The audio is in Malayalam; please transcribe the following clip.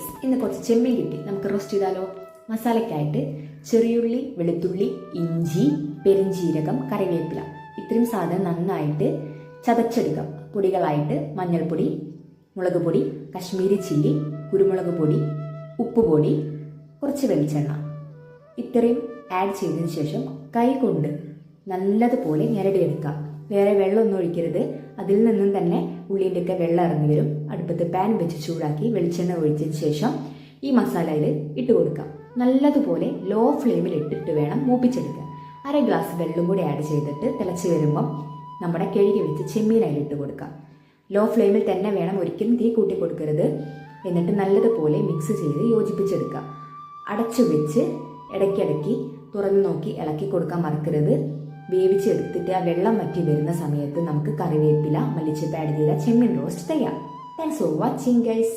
ഗൈസ് ഇന്ന് കുറച്ച് ചെമ്മീൻ കിട്ടി. നമുക്ക് റോസ്റ്റ് ചെയ്താലോ? മസാലയ്ക്കായിട്ട് ചെറിയുള്ളി വെളുത്തുള്ളി ഇഞ്ചി പെരിഞ്ചീരകം കറിവേപ്പില. ഇത്രയും സാധനം നന്നായിട്ട് ചതച്ചെടുക്കാം. പൊടികളായിട്ട് മഞ്ഞൾപ്പൊടി മുളക് പൊടി കശ്മീരി ചില്ലി കുരുമുളക് പൊടി ഉപ്പുപൊടി കുറച്ച് വെളിച്ചെണ്ണ. ഇത്രയും ആഡ് ചെയ്തതിന് ശേഷം കൈ കൊണ്ട് നല്ലതുപോലെ ഞെരടിയെടുക്കുക വേറെ വെള്ളമൊന്നും ഒഴിക്കരുത്. അതിൽ നിന്നും തന്നെ ഉള്ളിന്റെയൊക്കെ വെള്ളം ഇറങ്ങി വരും. അടുപ്പത്ത് പാൻ വെച്ച് ചൂടാക്കി വെളിച്ചെണ്ണ ഒഴിച്ചതിന് ശേഷം ഈ മസാലയിൽ ഇട്ട് കൊടുക്കാം. നല്ലതുപോലെ ലോ ഫ്ലെയിമിൽ ഇട്ടിട്ട് വേണം മൂപ്പിച്ചെടുക്കുക അര ഗ്ലാസ് വെള്ളം കൂടി ആഡ് ചെയ്തിട്ട് തിളച്ച് വരുമ്പം നമ്മുടെ കിഴുകി വെച്ച് ചെമ്മീൻ അതിലിട്ട് കൊടുക്കാം. ലോ ഫ്ലെയിമിൽ തന്നെ വേണം ഒരിക്കലും തീ കൂട്ടി കൊടുക്കരുത്. എന്നിട്ട് നല്ലതുപോലെ മിക്സ് ചെയ്ത് യോജിപ്പിച്ചെടുക്കുക അടച്ചു വെച്ച് ഇടയ്ക്കിടയ്ക്ക് തുറന്നു നോക്കി ഇളക്കി കൊടുക്കാൻ മറക്കരുത്. വേവിച്ചെടുത്തിട്ട് ആ വെള്ളം വറ്റി വരുന്ന സമയത്ത് നമുക്ക് കറിവേപ്പില മല്ലിച്ചപ്പ് ചെമ്മീൻ റോസ്റ്റ് തയ്യാർ താങ്ക്സ് ഫോർ വാച്ചിങ് ഗൈസ്